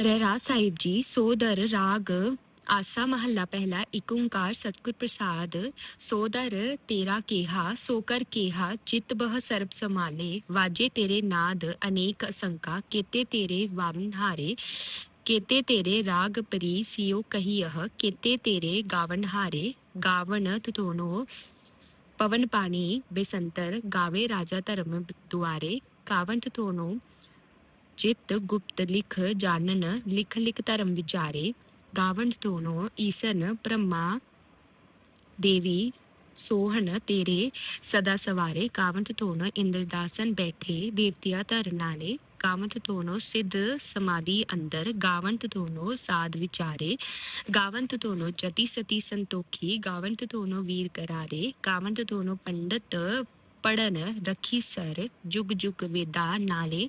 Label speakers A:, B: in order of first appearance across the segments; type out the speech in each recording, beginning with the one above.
A: ਰਹਿਰਾਜ ਸਾਹਿਬ ਜੀ ਸੋਦਰ ਰਾਗ, ਆਸਾ ਮਹੱਲਾ ਪਹਿਲਾ ਏਕ ਓੰਕਾਰ ਸਤਿਗੁਰ ਪ੍ਰਸਾਦ ਸੋਦਰ ਤੇਰਾ ਕੇਹਾ, ਸੋ ਕਰ ਕੇਹਾ, ਚਿਤ ਬਹ ਸਰਬ ਸਮਾਲੇ ਵਾਜੇ ਤੇਰੇ ਨਾਦ, ਅਨੇਕ ਅਸੰਕਾ, ਕੀਤੇ ਤੇਰੇ ਵਾਰਨ ਹਾਰੇ, ਕੀਤੇ ਤੇਰੇ ਰਾਗ ਪਰੀ ਸਿਓ ਕਹੀਹ ਕੀਤੇ ਤੇਰੇ ਗਾਵਨ ਹਾਰੇ ਗਾਵਨ ਤੁਤੋਨੋ ਪਵਨ ਪਾਣੀ ਬੇਸੰਤਰ, ਗਾਵੇ ਰਾਜਾ ਧਰਮ ਦੁਆਰੇ ਕਾਵਨ ਤੁਤੋਨੋ चित गुप्त लिख जानन, लिख लिख धर्म विचारे, गावन तोनो ईसन, ब्रह्मा, देवी, सोहन, तेरे, सदा सवारे कावंत तोनो, इंद्रदासन बैठे, देवतिया धरनाले कावंत तोनो, सिद्ध समाधि अंदर, गावंत तोनो, साध विचारे, गावंत तोनो, जति सती संतोखी, गावंत तोनो, वीर करारे कावंत तोनो, पंडित, पढ़न रखी सर, जुग जुग वेदा नाले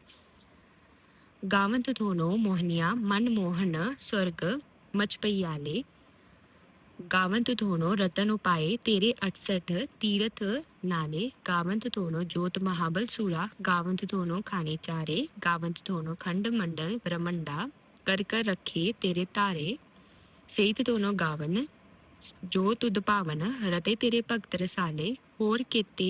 A: गावंत थोनो मोहनिया मनमोहन स्वर्ग मचपयाले गावंत थोनो रतन उपाए तेरे अठसठ तीर्थ नाले गावंत थोनो ज्योत महाबल सूरा गावंत थोनो खाने चारे गावंत थोनो खंड मंडल ब्रह्मंडा कर कर रखे तेरे तारे ਸੇਤ ਦੋਨੋ ਗਾਵਨ ਜੋ ਤੁਧ ਭਾਵਨ ਰਤੇ ਤੇਰੇ ਭਗਤ ਰਸਾਲੇ ਹੋਰ ਕੀਤੇ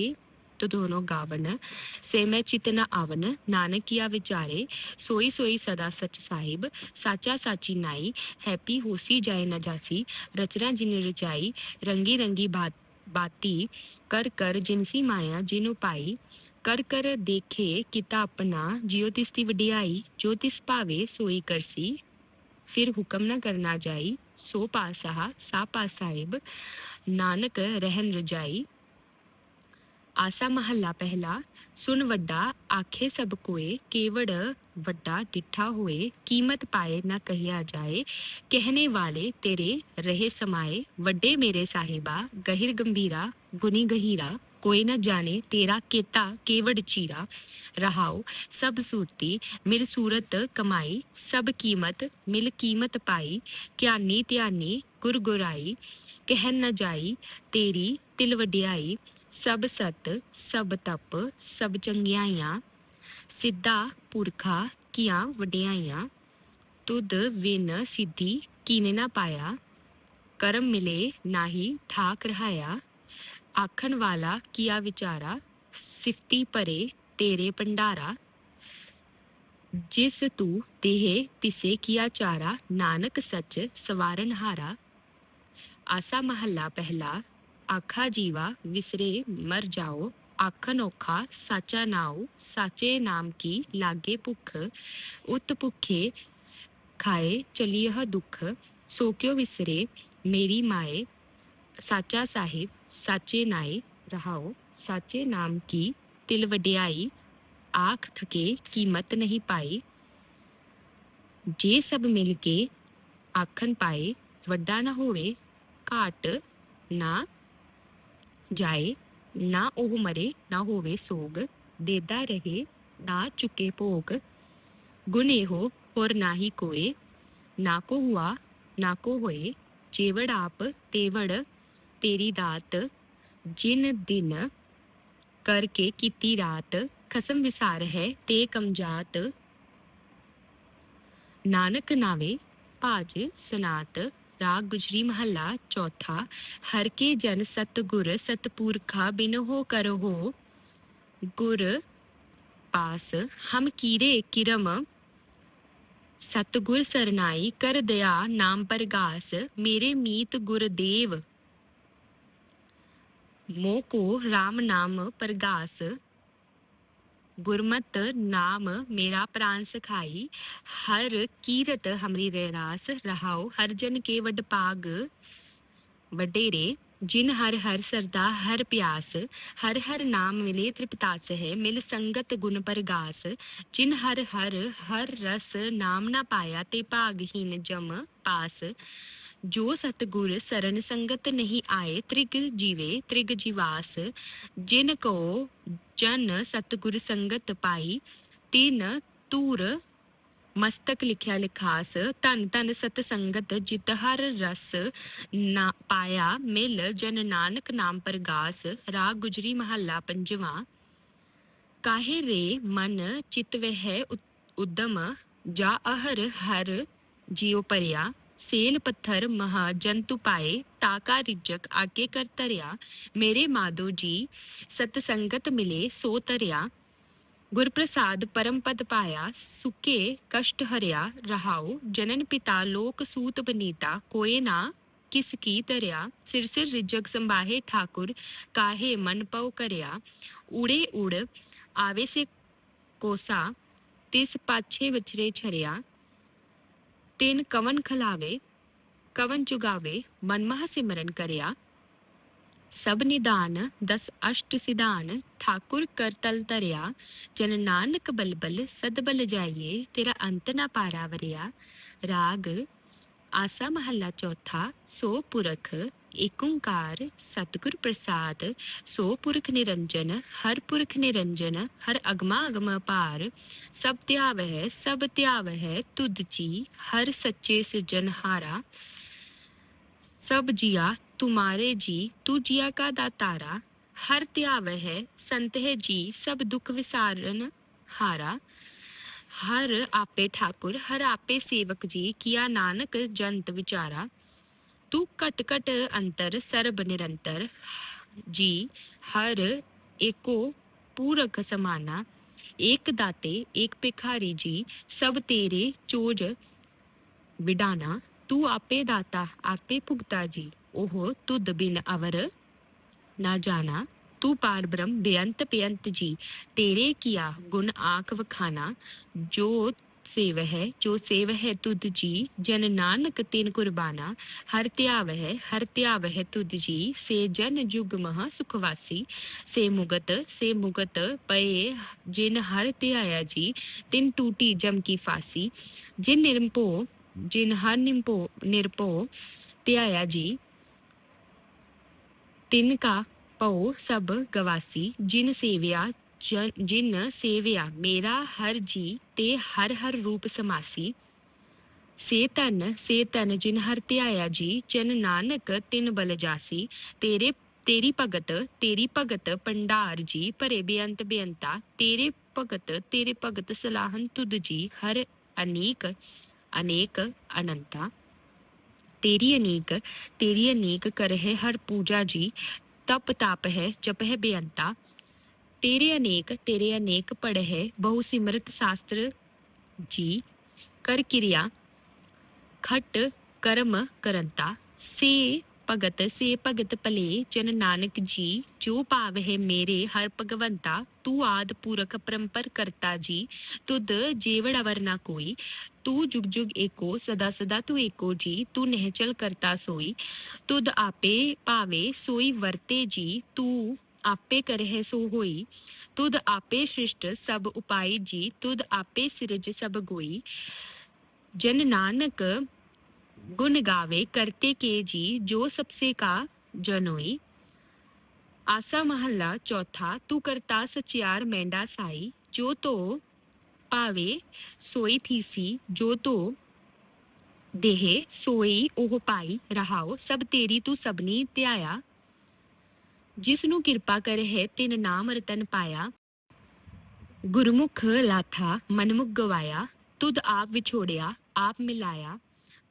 A: तो दोनों गावन से मैं चित न आवन, नानक किया विचारे, सोई सोई सदा सच साहिब, साचा साची नाई, हैप्पी होसी जाए न जासी, रचना जिन रचाई, रंगी रंगी बात, बाती, कर कर जिनसी माया जिन उपाई, कर कर देखे किता अपना, जियो तिस्ती वडियाई, जो तिस पावे सोई करसी, फिर हुक्म न करना जाई, सो पासा सा पा साहिब, नानक रहन रजाई। ਆਸਾ ਮਹੱਲਾ ਪਹਿਲਾ ਸੁਨ ਵੱਡਾ ਆਖੇ ਸਭ ਕੋਏ ਕੇਵੜ ਵੱਡਾ ਡਿਠਾ ਹੋਏ ਕੀਮਤ ਪਾਏ ਨਾ ਕਹਿਆ ਜਾਏ ਕਹਿਣੇ ਵਾਲੇ ਤੇਰੇ ਰਹੇ ਸਮਾਏ ਵੱਡੇ ਮੇਰੇ ਸਾਹਿਬਾ ਗਹਿਰ ਗੰਭੀਰਾ ਗੁਨੀ ਗਹੀਰਾ कोई न जाने तेरा केता केवड़ चीरा। रहाओ, सब सूरती, मिल सूरत कमाई, सब कीमत, मिल कीमत पाई। क्यानी त्यानी गुर गुराई, कह न जाई, तेरी तिल वड्याई। सब सत, सब तप, सब चंगियाइयाँ सिद्धा, पुरखा, किया वड्याईया। तुद विन, सिद्धि, कीने ना पाया। कर्म मिले, नाही, ठाक रहाया। आखन वाला किया विचारा, सिफती परे तेरे भंडारा। जिस तू देहे तिसे किया चारा, नानक सच सवारण हारा। आसा महला पहला, आखा जीवा विसरे मर जाओ। आखन औखा, साचा नाओ, साचे नाम की लागे भुख उत भुखे खाए चलिय दुख, सो क्यों विसरे मेरी माए? ਮਾਏ ਸਾਚਾ ਸਾਹਿਬ ਸਾਚੇ ਨਾਏ ਰਹਾਓ ਸਾਚੇ ਨਾਮ ਕੀ ਤਿਲ ਵਡਿਆਈ ਆਖ ਥਕੇ ਕੀਮਤ ਨਹੀਂ ਪਾਈ ਜੇ ਸਭ ਮਿਲ ਕੇ ਆਖਣ ਪਾਏ ਵੱਡਾ ਨਾ ਹੋਵੇ ਘਾਟ ਨਾ ਜਾਏ ਨਾ ਉਹ ਮਰੇ ਨਾ ਹੋਵੇ ਸੋਗ ਦੇਦਾ ਰਹੇ ਨਾ ਚੁਕੇ ਭੋਗ ਗੁਣ ਇਹੋ ਹੋਰ ਨਾਹੀ ਕੋਏ ਨਾ ਕੋ ਹੁਆ ਨਾ ਕੋ ਹੋਏ ਜੇਵੜ ਆਪ ਤੇਵੜ ਤੇਰੀ ਦਾਤ ਜਿਨ ਦਿਨ ਕਰਕੇ ਕੀਤੀ ਰਾਤ ਖਸਮ ਵਿਸਾਰ ਹੈ ਤੇ ਕਮਜਾਤ। ਨਾਨਕ ਨਾਵੇ ਭਾਜ ਸਨਾਤ, ਰਾਗ ਗੁਜਰੀ ਮਹੱਲਾ ਚੌਥਾ, ਹਰ ਕੇ ਜਨ ਸਤਗੁਰ ਸਤਪੁਰਖਾ ਬਿਨ ਹੋ ਕਰੋ ਗੁਰ ਪਾਸ, ਹਮ ਕੀਰੇ ਕਿਰਮ, ਸਤਗੁਰ ਸਰਨਾਈ ਕਰ ਦਇਆ ਨਾਮ ਪਰਗਾਸ ਮੇਰੇ ਮੀਤ ਗੁਰਦੇਵ ਮੋ ਕੋ RAM ਨਾਮ ਪਰਗਾਸ। ਗੁਰਮਤ ਨਾਮ ਮੇਰਾ ਪ੍ਰਾਨ ਸਖਾਈ। ਹਰ ਕੀਰਤ ਹਮਰੀ ਰੇ ਰਾਸ ਰਹਾਉ। ਹਰ ਜਨ ਕੇ ਵਡ ਪਾਗ ਵਡੇਰੇ। ਜਿਨ ਹਰ ਹਰ ਸਰਦਾ, ਹਰ ਪਿਆਸ, ਹਰ ਹਰ ਨਾਮ ਮਿਲੇ ਤ੍ਰਿਪਤਾਸ ਹੈ, ਮਿਲ ਸੰਗਤ ਗੁਣ ਪਰਗਾਸ। ਜਿਨ ਹਰ ਹਰ ਹਰ ਰਸ ਨਾਮ ਨਾ ਪਾਇਆ ਤੇ ਭਾਗਹੀਨ ਜਮ ਪਾਸ। ਜੋ ਸਤਗੁਰ ਸਰਨ ਸੰਗਤ ਨਹੀਂ ਆਏ, ਤ੍ਰਿਗ ਜੀਵੇ, ਤ੍ਰਿਗ ਜੀਵਾਸ। ਜਿਨ ਕੋ ਜਨ ਸਤਗੁਰ ਸੰਗਤ ਪਾਈ, ਤਿਨ ਤੂਰ ਮਸਤਕ ਲਿਖਿਆ ਲਿਖਾਸ, ਧਨ ਧਨ ਸਤ ਸੰਗਤ ਜਿਤ ਹਰ ਰਸ ਨਾ ਪਾਇਆ ਮਿਲ, ਜਨ ਨਾਨਕ ਨਾਮ ਪਰਗਾਸ, ਰਾਗ ਗੁਜਰੀ ਮਹੱਲਾ ਪੰਜਵਾਂ। ਕਾਹੇ ਰੇ ਮਨ ਚਿਤ ਵਹਿ ਉ- ਉਦਮ, ਜਾ ਅਹਰ ਹਰ ਜਿਉ ਪਰਿਆ ਸੇਲ ਪੱਥਰ ਮਹਾ ਜੰਤੂ ਪਾਏ ਤਾਕਾ ਰਿਜਕ ਆਕੇ ਕਰ ਤਰਿਆ ਮੇਰੇ ਮਾਧੋ ਜੀ ਸਤ ਸੰਗਤ ਮਿਲੇ ਸੋ ਤਰਿਆ गुरप्रसाद परम पद पाया, सुके कष्ट हरिया, रहाओ, जनन पिता लोक सूत बनीता कोय ना किसकी तरिया सिर सिर रिजग संबाहे ठाकुर, काहे मन पव करया। उड़े उड़, आवे से कोसा, तिस पाछे बछरे छरिया। तेन कवन खलावे, कवन चुगावे मनमह सिमरन करया। ਕਰਿਆ ਸਭ ਨਿਦਾਨ ਦਸ ਅਸ਼ਟ ਸਿਧਾਨ ਠਾਕੁਰ ਕਰ ਤਲ ਤਰਿਆ ਜਨ ਨਾਨਕ ਬਲਬਲ ਸਦ ਬਲ ਜਾਈਏ ਤੇਰਾ ਅੰਤ ਨਾ ਪਾਰਾ ਵਰਿਆ ਰਾਗ ਆਸਾ ਮਹੱਲਾ ਚੌਥਾ ਸੋ ਪੁਰਖ ਏਕ ਓੰਕਾਰ ਸਤਿਗੁਰ ਪ੍ਰਸਾਦ ਸੋ ਪੁਰਖ ਨਿਰੰਜਨ ਹਰ ਪੁਰਖ ਨਿਰੰਜਨ ਹਰ ਅਗਮਾ ਅਗਮ ਪਾਰ ਸਭ ਧਿਆਵ ਹੈ ਸਭ ਧਿਆਵ ਹੈ ਤੁਧ ਜੀ ਹਰ ਸੱਚੇ ਸਿਰਜਨਹਾਰਾ सब जिया तुम्हारे जी तू जिया का दातारा, हर त्याव है संत है जी सब दुख विसारन हारा। हर आपे ठाकुर, हर आपे सेवक जी, किया नानक जंत विचारा। तू कट कट अंतर, सर्ब निरंतर। जी, हर एको पूरक समाना। एक दाते, एक पिखारी जी, सब तेरे चोज विडाना। तू आपे दाता, आपे भुगता जी। ओहो, तू दबिन अवर। ना जाना, तू पार ब्रह्म बेअंत बेअंत जी। तेरे किया गुण आख वखाना। जो सेव है, जो सेव है तुद जी। जन नानक तिन कुर्बाना। हर त्याव है हर त्याव है तुद जी। से जन जुग महा सुखवासी। से मुगत से मुगत पये, जिन हर त्याया जी। तिन टूटी जम की फांसी। जिन निर्मपो, जिन हर निम्पो, निरपो त्याया जी। ਤਿਨ ਕਾ ਪਉ ਸਭ ਗਵਾਸੀ, ਜਿਨ ਸੇਵਿਆ ਜਿਨ ਸੇਵਿਆ, ਮੇਰਾ ਹਰ ਜੀ ਤੇ ਹਰ ਹਰ ਰੂਪ ਸਮਾਸੀ। ਸੇ ਤਨ ਸੇ ਤਨ ਜਿਨ ਹਰ ਧਿਆਇਆ ਜੀ ਜਨ ਨਾਨਕ ਤਿਨ ਬਲ ਜਾਸੀ। ਤੇਰੇ, ਤੇਰੀ ਭਗਤ ਤੇਰੀ ਭਗਤ ਪੰਡਾਰ ਜੀ, ਭਰੇ ਬੇਅੰਤ ਬੇਅੰਤਾ, ਤੇਰੇ ਭਗਤ ਤੇਰੇ ਭਗਤ ਸਲਾਹਨ ਤੁਧ ਜੀ, ਹਰ ਅਨੀਕ, ਅਨੇਕ ਅਨੰਤਾ। तेरी अनेक तेरी अनेक करह हर पूजा जी, तप ताप है, जपह बेअंता। तेरे अनेक तेरे अनेक पढ़ है बहुसिमृत शास्त्र जी, कर क्रिया, खट, कर्म, करंता। से ਭਗਤ ਸੇ ਭਗਤ ਭਲੇ ਜਨ ਨਾਨਕ ਜੀ ਜੋ ਭਾਵ ਹੈ ਮੇਰੇ ਹਰ ਭਗਵੰਤਾ ਤੂੰ ਆਦ ਪੂਰਖ ਪਰੰਪਰ ਕਰਤਾ ਜੀ ਤੁਧ ਜੇਵੜ ਅਵਰ ਨਾ ਕੋਈ ਤੂੰ ਜੁਗ ਜੁਗ ਏਕੋ ਸਦਾ ਸਦਾ ਤੂੰ ਏਕੋ ਜੀ ਤੂੰ ਨਹਿਚਲ ਕਰਤਾ ਸੋਈ ਤੁਧ ਆਪੇ ਭਾਵੇ ਸੋਈ ਵਰਤੇ ਜੀ ਤੂੰ ਆਪੇ ਕਰਹਿ ਸੋ ਹੋਈ ਤੁਧ ਆਪੇ ਸ੍ਰਿਸ਼ਟ ਸਭ ਉਪਾਈ ਜੀ ਤੁਧ ਆਪੇ ਸਿਰਜ ਸਭ ਗੋਈ ਜਨ ਨਾਨਕ ਗੁਣ ਗਾਵੇ ਕਰਤੇ ਕੇ ਜੀ ਜੋ ਸਬਸੇ ਕਾ ਜਨੋਈ ਆਸਾ ਮਹੱਲਾ ਚੌਥਾ, ਤੂੰ ਕਰਤਾ ਸਚਿਆਰ ਮੈਂਡਾ ਸਾਈ, ਜੋ ਤੋ ਭਾਵੇ ਸੋਈ ਥੀਸੀ, ਜੋ ਤੋ ਦੇਹ ਸੋਈ ਉਹ ਪਾਈ ਰਹਾਓ, ਸਭ ਤੇਰੀ ਤੂੰ ਸਭਨੀ ਧਿਆਇਆ। ਜਿਸ ਨੂੰ ਕਿਰਪਾ ਕਰ ਹੈ ਤਿਨ ਨਾਮ ਰਤਨ ਪਾਇਆ। ਗੁਰਮੁਖ ਲਾਥਾ, ਮਨਮੁਖ ਗਵਾਇਆ। ਤੁਧ ਆਪ ਵਿਛੋੜਿਆ, ਆਪ ਮਿਲਾਇਆ।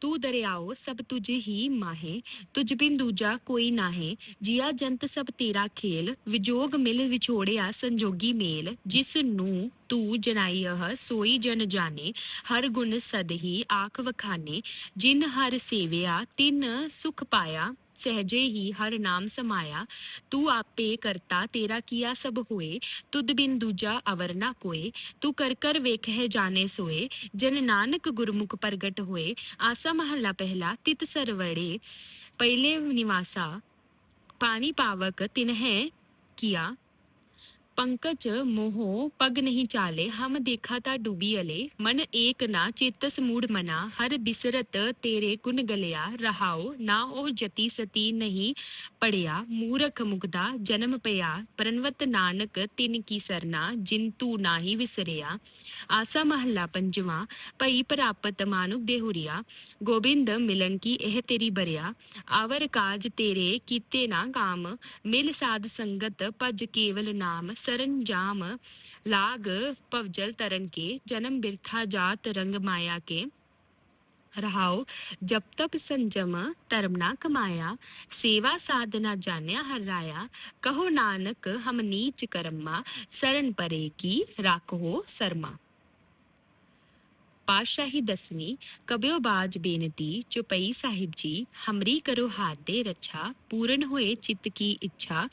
A: ਤੂੰ ਦਰਿਆਓ, ਸਭ ਤੁਝ ਹੀ ਮਾਹੇ, ਤੁਝ ਬਿਨ ਦੂਜਾ ਕੋਈ ਨਾਹੇ। ਜੀਆ ਜੰਤ ਸਭ ਤੇਰਾ ਖੇਲ, ਵਿਜੋਗ ਮਿਲ ਵਿਛੋੜਿਆ ਸੰਜੋਗੀ ਮੇਲ। ਜਿਸ ਨੂੰ ਤੂੰ ਜਨਾਈਹ ਸੋਈ ਜਨ ਜਾਣੇ, ਹਰ ਗੁਣ ਸਦਹੀ ਆਖ ਵਖਾਨੇ। ਜਿਨ ਹਰ ਸੇਵਿਆ, ਤਿਨ ਸੁਖ ਪਾਇਆ। सहजे ही हर नाम समाया। तू आपे करता तेरा किया सब हुए। तुद बिन दूजा अवर ना कोए। तू कर कर वेख है जाने सोए। जन नानक गुरमुख प्रगट हुए। आसा महला पहला तित सरवड़े पहले निवासा। पानी पावक तिन्ह किया। पंकज मोहो पग नहीं चाले हम देखा ता डूबी अले मन एक ना चेतस मूड मना हर बिसरत तेरे कुन गलिया रहाओ ना ओ जति सती नहीं पड़िया मूरख मुगदा जन्म पया प्रनवत नानक तिन की सरना जिन तू नाही विसरिया आसा महला पंजवा ਭਈ ਪ੍ਰਾਪਤ ਮਾਨੁਕ ਦੇਹੁਰੀਆ ਗੋਬਿੰਦ ਮਿਲਨ ਕੀ ਇਹ ਤੇਰੀ ਬਰਿਆ ਆਵਰ ਕਾਜ ਤੇਰੇ ਕੀਤੇ ਨਾ ਕਾਮ ਮਿਲ ਸਾਧ ਸੰਗਤ ਭਜ ਕੇਵਲ ਨਾਮ सरंजाम लाग पवजल तरन के, जन्म बिरथा जात रंग माया के। रहाओ जब तब संजम तरम ना कमाया, सेवा साधना जान्या राया। कहो नानक, हम नीच कर्मा शरण परे की, राखो शर्मा। ਪਾਤਸ਼ਾਹੀ ਦਸਵੀਂ ਕਬਿਓ ਬਾਜ ਬੇਨਤੀ ਚੁਪਈ ਸਾਹਿਬ ਜੀ ਹਮਰੀ ਕਰੋ ਹਾਥ ਦੇ ਰੱਛਾ ਪੂਰਨ ਹੋਏ ਚਿੱਤ ਕੀ ਇੱਛਾ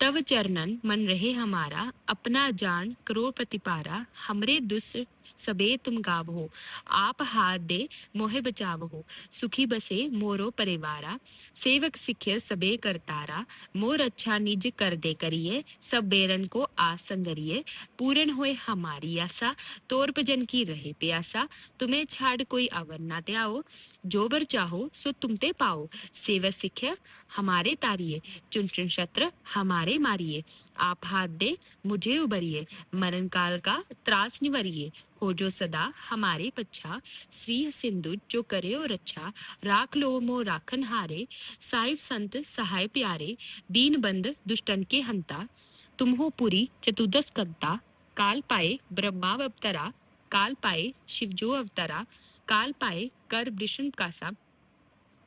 A: ਤਵ ਚਰਨਨ ਮਨ ਰਹੇ ਹਮਾਰਾ अपना जान करो प्रतिपारा हमरे दुस सबे तुम गाव हो आप हाथ दे मोहे बचाव हो सुखी बसे मोरो परिवारा सेवक सिखे सबे करतारा मोर अच्छा निज कर दे करिए सब बेरन को आस संगरिए पूर्ण होए हमारी आशा तोर भजन की रहे प्यासा तुम्हें छाड़ कोई अवर ना ते आओ जो बर चाहो, सो तुम ते पाओ। सेवा सिख्या हमारे तारिए। चुन चुन शत्र, हमारे मारिए। आप हाथ दे, मुझे उबरिए। मरण काल का त्रास निवरिए। हो जो सदा हमारे पच्छा। श्री सिंधु, जो करे और अच्छा राख लो मो राखन हारे। साहिब संत, सहाय प्यारे। दीन बंद, दुष्टन के हंता। तुम हो पुरी चतुदस कंता। काल पाए, ब्रह्मा अवतरा काल पाए शिवजो अवतरा, काल पाए कर वृषण कासा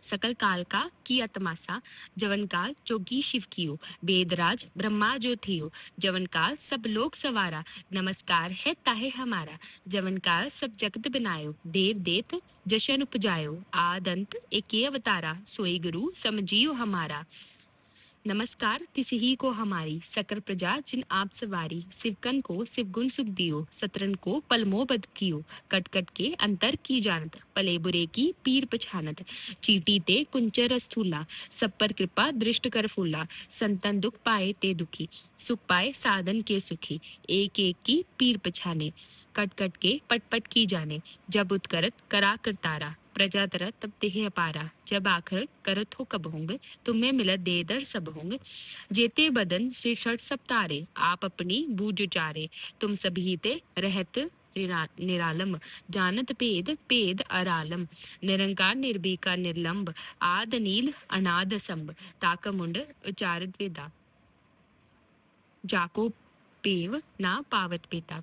A: सकल काल का किया तमासा जवन काल जोगी शिव कियो वेदराज ब्रह्मा जो थियो जवन काल सब लोग सवारा, नमस्कार है ताहे हमारा, जवन काल सब जगत बनायो देव देत जशन उपजायो आद अंत एके अवतारा, सोई गुरु समझियो हमारा। नमस्कार तिसही को हमारी सकर प्रजा, जिन आप सवारी सिवकन को सिवगुण सुख दियो, सतरन को पलमो बद कियो कट कट के अंतर की जानत, पले बुरे की पीर पछानत, चीटी ते कुंचर स्थूला, सब पर कृपा दृष्ट कर फूला, संतन दुख पाए ते दुखी, सुख पाए साधन के सुखी, एक एक की पीर पछाने कट कट के पट पट की जाने, जब उत्करत करा करतारा प्रजा तरत तब तेह अपारा। जब आखिर करत हो कब होंगे? तुम्हें मिलत दे दर सब होंगे। जेते बदन, श्री षट सब तारे। आप अपनी बूझ चारे तुम सभी ते रहत निरा- निरालम। जानत भेद भेद अरालम। निरंकार, निर्भीका, निर्लंब। आद, नील, अनाद संभ ताक, मुंड उचारत वेदा जाको पेव ना पावत पेता।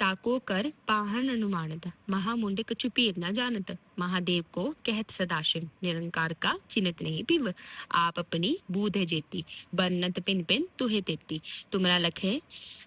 A: ताको कर पाहन अनुमानत। महामुंड कछु पीर न जानत। महादेव को कहत सदाशिव, निरंकार का चिन्हत नहीं पिव। आप अपनी बूध है जेती, बन्नत पिन पिन तुहे तेती। तुमरा लखे,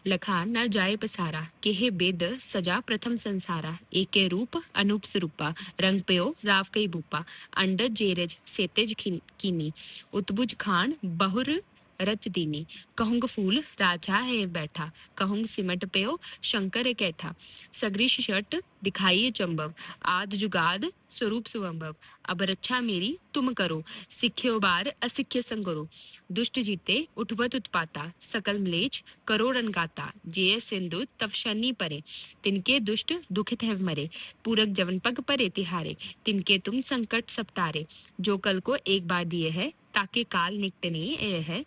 A: लखा न जाए पसारा। केहे बेद सजा प्रथम संसारा। एके रूप अनूप स्वरूपा रंग पयो, राव कई बूपा। अंड जेरज, सेतेज कीनी। उतबुज खान, बहुर रच दीनी। कहूंग फूल, राजा है बैठा। कहूंग सिमट पयो, शंकर कैठा। सगरीश शट दिखाइए चंबव। आद जुगाद, स्वरूप सुवंभव। अब रक्षा मेरी, तुम करो। सिख्यो बार, असिख्य संगरो। दुष्ट जीते, उठवत उत्पाता। सकल मलेच करो रनगाता जे सिंधु तवशनी परे। तिनके दुष्ट, दुखित है मरे। पूरक जवन पग परे तिहारे। तिनके तुम संकट सपटारे। जो कल को एक बार दिए है, ताकि काल निकटने है।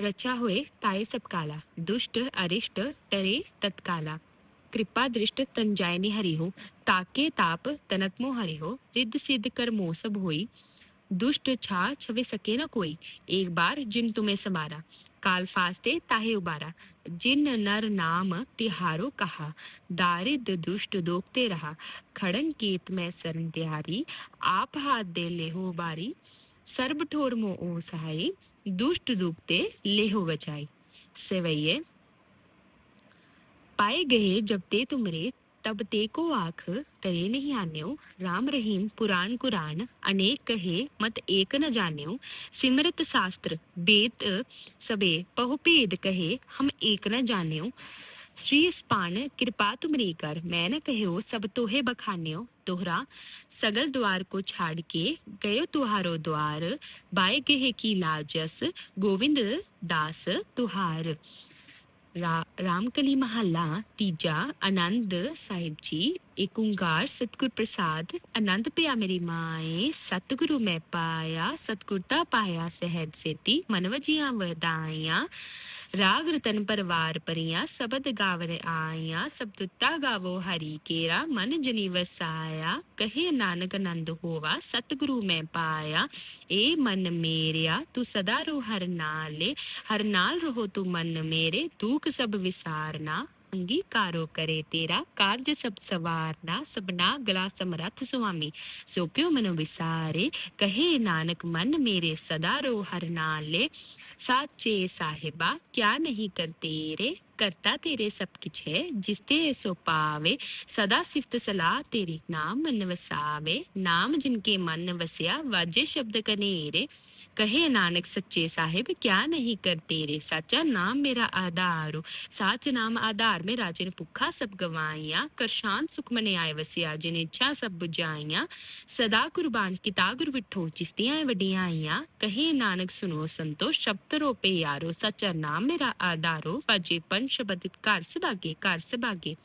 A: रचा हुए ताए सब काला दुष्ट, अरिष्ट टरे तत्काला। कृपा दृष्ट तन जायनि हरि हो ताके ताप तनत मो हरि हो रिद्ध सिद्ध कर मोह सब होई। दुष्ट छा छवे सके न कोई, एक बार जिन तुम्हें समारा। काल फास्ते ताहे उबारा, जिन नर नाम तिहारो कहा। दारिद दुष्ट दोखते रहा, खड़न केत में सरन तिहारी आप हाथ दे ले हो बारी। सर्ब ठोर मो ओ सहाई, दुष्ट दुखते ले हो बचाई। सेवैये, पाए गए जब ते तुमरे, तब ते को आख तरे नहीं आन्यो। राम रहीम, पुराण कुरान अनेक कहे, मत एक न जान्यो। सिमरत शास्त्र, बेत सबे, पहुपेद कहे, हम एक न जान्यो। श्री स्पान कृपा तुमरी कर मैं न कहो सब तोहे बखान्यो तोहरा सगल द्वार को छाड़ के गयो तुहारो द्वार बाय गहे की लाजस गोविंद दास तुहार रा, रामकली महला तीजा आनंद साहिब जी एक ओंकार सतगुर प्रसाद आनंद पिया मेरी माए सतगुरु मैं पाया सतगुरता पाया सहज सेती मनव जियाँ वदाया राग रतन परवार परिया सबद गावर आया सब तुत्ता गावो हरि केरा मन जनी वसाया कहे नानक आनंद होवा सतगुरु मैं पाया ए मन मेरिया तू सदा रो हर नाले हर नाल रहो तू मन मेरे दुख सब विसारना ਅੰਗੀਕਾਰੋ ਕਰੇ ਤੇਰਾ ਕਾਰਜ ਸਭ ਸਵਾਰਨਾ ਸਬਨਾ ਗਲਾ ਸਮਰੱਥ ਸੁਆਮੀ ਸੋ ਕਿਉ ਮਨੋ ਵਿਸਾਰੇ ਕਹੇ ਨਾਨਕ ਮਨ ਮੇਰੇ ਸਦਾ ਰੋ ਹਰ ਨਾਲੇ ਸਾਚੇ ਸਾਹਿਬਾ ਕਿਆ ਨਹੀਂ करता तेरे सब किछ है, जिसते सो पावे, सदा सिफत सलाह तेरी नाम मन वसावे। नाम जिनके मन वसया, वाजे शब्द कनेरे। कहे नानक सच्चे साहेब, क्या नहीं कर तेरे? साचा नाम मेरा आधारो साच नाम आधार में राजन भुखा सब गवाइया। कर शांत सुख मने आए वसिया, जिन इच्छा सब बुझाइया। सदा कुर्बान किता गुर विठो वडिया वडियाइया। कहे नानक सुनो संतो शब्द रोपे यारो। सचा नाम मेरा आधारो वाजेपन शब्दित कार सभागे कार सभागे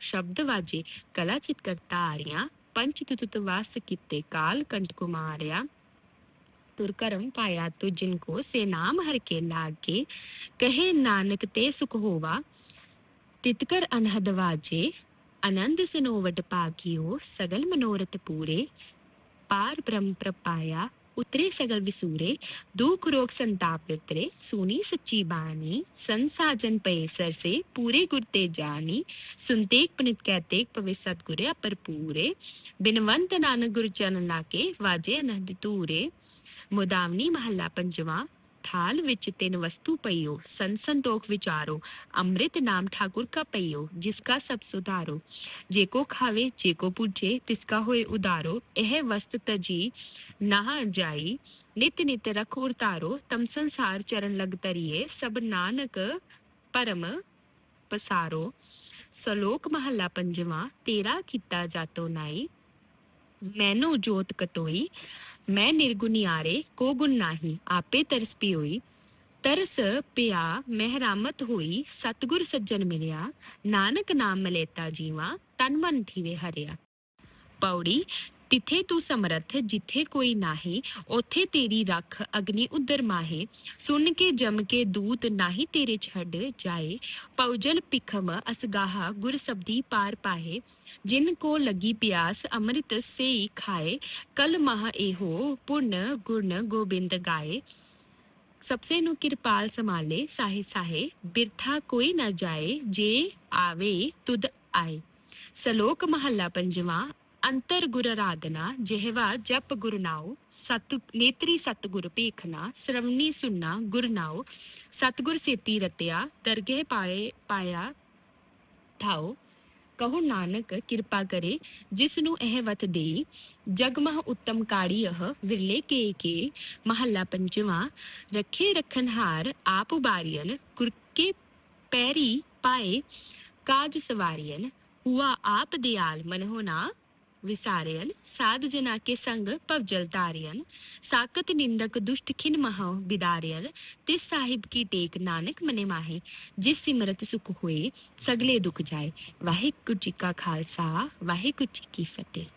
A: शब्द वाजे कलाचित करता आर्या पंच तुतुत वास किते काल कंठ कुमार्या ਦੁਰਕਰਮ ਪਾਇਆ ਤੋ ਜਿਨ ਕੋ, ਸੇ ਨਾਮ ਹਰ ਕੇ ਲਾਗੇ। ਕਹੇ ਨਾਨਕ ਤੇ ਸੁਖ ਹੋਵਾ, ਤਿਤਕਰ ਅਨਹਦ ਵਾਜੇ। ਆਨੰਦ ਸਿਨੋਵਟ ਪਾਗਿਓ, ਸਗਲ ਮਨੋਰਥ ਪੂਰੇ। ਪਾਰ ਬ੍ਰਹਮ ਪ੍ਰਪਾਇਆ ਉਤਰੇ ਸਗਲ ਵਿਸੂਰੇ ਦੁਖ ਰੋਗ ਸੰਤਾਪ ਉਤਰੇ ਸੁਨੀ ਸੱਚੀ ਬਾਣੀ ਸੰਸਾਜਨ ਪਏ ਸਰਸੇ ਪੂਰੇ ਗੁਰ ਤੇ ਜਾਣੀ ਸੁਨਤੇਕ ਪਨਿਤ ਕਹਤੇ ਪਵੇ ਸਤਗੁਰੇ ਅਪਰ ਪੂਰੇ ਬਿਨਵੰਤ ਨਾਨਕ ਗੁਰ ਚਰਨ ਲਾਕੇ ਵਾਜੇ ਅਨਹਦ ਤੂਰੇ ਮੁਦਾਵਨੀ ਮਹੱਲਾ ਪੰਜਵਾਂ ਥਾਲ थाल विच तिन वस्तु पइयो सन संतोख विचारो, अमृत नाम ठाकुर का पइयो, जिसका सब सुधारो। जेको खावे जेको पूजे, तिसका होए उदारो। यह वस्त तजी नाह जाई, नित नित रख उतारो तम संसार चरण लग तरिए सब नानक परम पसारो। सलोक महला पंजवा, तेरा किता जातो नाई। ਮੈਨੋ ਜੋਤ ਕਤੋਈ ਮੈਂ ਨਿਰਗੁਨਿਆਰੇ ਕੋ ਗੁਣ ਨਾਹੀ ਆਪੇ ਤਰਸ ਪਿਓਈ ਤਰਸ ਪਿਆ ਮਹਿਰਾਮਤ ਹੋਈ ਸਤਗੁਰ ਸੱਜਣ ਮਿਲਿਆ ਨਾਨਕ ਨਾਮ ਮਲੇਤਾ ਜੀਵਾ ਤਨ ਮਨ ਥੀਵੇ ਹਰਿਆ ਪੌੜੀ ਤਿਥੇ ਤੂੰ ਸਮਰੱਥ ਜਿੱਥੇ ਕੋਈ ਨਾਹੀ ਉਥੇ ਤੇਰੀ ਰੱਖ ਅਗਨੀ ਉਦਰ ਮਾਹੇ ਸੁਣ ਕੇ ਜਮ ਕੇ ਦੂਤ ਨਾਹੀ ਤੇਰੇ ਛੱਡ ਜਾਏ ਪਉਜਲ ਪਿਖਮ ਅਸਗਾਹਾ ਗੁਰ ਸਬਦੀ ਪਾਰ ਪਾਹੇ ਜਿਨ ਕੋ ਲੱਗੀ ਪਿਆਸ ਅੰਮ੍ਰਿਤ ਸੇਈ ਖਾਏ ਕਲ ਮਹ ਇਹੋ ਪੁਨ ਗੁਣ ਗੋਬਿੰਦ ਗਾਏ ਸਬਸੇ ਨੂੰ ਕਿਰਪਾਲ ਸੰਭਾਲੇ ਸਾਹੇ ਸਾਹੇ ਬਿਰਥਾ ਕੋਈ ਨਾ ਜਾਏ ਜੇ ਆਵੇ ਤੁਧ ਆਏ ਸਲੋਕ ਮਹੱਲਾ ਪੰਜਵਾਂ ਅੰਤਰ ਗੁਰ ਆਰਾਧਨਾ ਜਿਹਵਾ ਜਪ ਗੁਰ ਨਾਉ ਸਤ ਨੇਤਰੀ ਸਤਗੁਰ ਪੇਖਣਾ ਸ਼ਰਵਣੀ ਸੁਨਣਾ ਗੁਰ ਨਾਉ ਸਤਗੁਰ ਸੇਤੀ ਰਤਿਆ ਦਰਗਹਿ ਪਾਏ ਪਾਇਆ ਠਾਓ ਕਹੋ ਨਾਨਕ ਕਿਰਪਾ ਕਰੇ ਜਿਸ ਨੂੰ ਇਹ ਵਤ ਦੇਈ ਜਗਮਹ ਉੱਤਮ ਕਾੜੀ ਅਹ ਵਿਰਲੇ ਕੇ ਕੇ ਮਹੱਲਾ ਪੰਜਵਾਂ ਰੱਖੇ ਰਖਨਹਾਰ ਆਪ ਉਬਾਰੀਨ ਗੁਰਕੇ ਪੈਰੀ ਪਾਏ ਕਾਜ ਸਵਾਰੀਨ ਹੁਆ ਆਪ ਦਿਆਲ ਮਨ ਹੋਣਾ ವಿಸಾರೆಯನ್ ಸಾಧು ಜನಕ್ಕೆ ಸಂಗ ಪವಜಲ್ತಾರಿಯನ್ ಸಾಕತ್ ನಿಂದಕ दुष्ट खिन मह बिदारियर तिस साहिब की टेक नानक मने माहे जिस सिमरत सुख हुए सगले दुख जाए वाहिगुरु जी का खालसा वाहिगुरु जी की फतेह